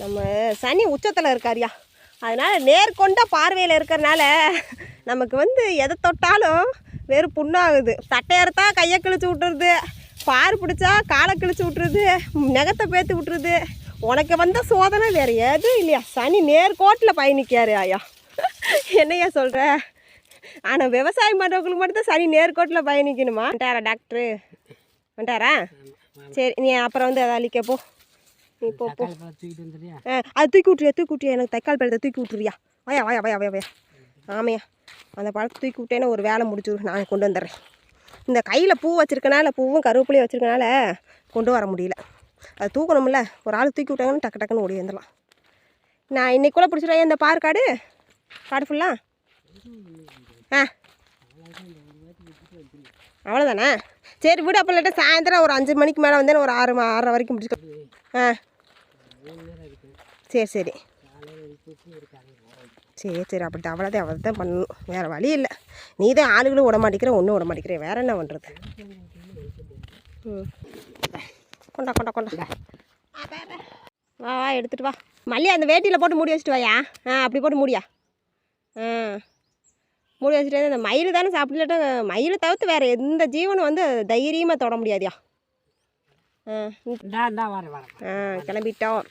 நம்ம சனி உச்சத்தில் இருக்காருயா. அதனால் நேர்கொண்ட பார்வையில் இருக்கிறனால நமக்கு வந்து எதை தொட்டாலும் வெறும் புண்ணாகுது. சட்டையறுத்தா கையை கிழிச்சு விட்டுருது. பார் பிடிச்சா காலை கிழிச்சு விட்டுருது. நகத்தை பேத்து விட்டுருது. உனக்கு வந்த சோதனை வேறு எதுவும் இல்லையா. சனி நேர்கோட்டில் பயணிக்காரு ஐயா என்னையா சொல்கிற ஆனால் விவசாயம் பண்ணுறவங்களுக்கு மட்டும் தான் சனி நேர்கோட்டில் பயணிக்கணுமா? வந்துட்டாரா டாக்டரு? வந்துட்டாரா? சரி நீ அப்புறம் வந்து அதை அழிக்க போ நீ போ போ. தக்காளி பழம் தூக்கிட்டு வந்துடுறியா? ஆ அது தூக்கி விட்றியா தூக்கி விட்றியா எனக்கு தக்காளி பழத்தை தூக்கி விட்றியா வாயா வாயா வாயா வாயா வாயா. ஆமையா அந்த பழத்தை தூக்கி விட்டேன்னா ஒரு வேலை முடிச்சு நான் கொண்டு வந்துடுறேன். இந்த கையில் பூ வச்சிருக்கனால பூவும் கருவேப்பிலையும் வச்சிருக்கனால கொண்டு வர முடியல. அது தூக்கணும்ல. ஒரு ஆள் தூக்கி விட்டாங்கன்னு டக்கு டக்குன்னு ஓடி வந்துடலாம். நான் இன்னைக்குள்ளே பிடிச்சிடுவேன் இந்த பார் காடு. காடு ஃபுல்லாக ஆ. அவ்வளோதானே சரி விடு அப்போ இல்லாட்டா சாயந்தரம் ஒரு அஞ்சு மணிக்கு மேலே வந்தேன் ஒரு ஆறு ஆறரை வரைக்கும் பிடிச்சிக்க ஆ. சரி சரி. சரி சரி அப்படி அவ்வளோதான் அவ்வளோ தான் பண்ணணும். வேறு வழி இல்லை. நீ தான் ஆளுகளும் விட மாட்டேங்கிற ஒன்றும் விட மாட்டேங்கிற. வேறு என்ன பண்ணுறது ம். கொண்டா கொண்டா கொண்டா. வா வா எடுத்துகிட்டு வா மல்லி அந்த வேட்டியில் போட்டு மூடி வச்சுட்டு வாயா? ஆ அப்படி போட்டு மூடியா? ஆ. மூடி வச்சுட்டு அந்த மயில் தானே சாப்பிடலாட்டா மயில் தவிர்த்து வேறு எந்த ஜீவனும் வந்து தைரியமாக தொட முடியாதியா. ஆ. வரேன் வரேன் ஆ கிளம்பிட்டோம்.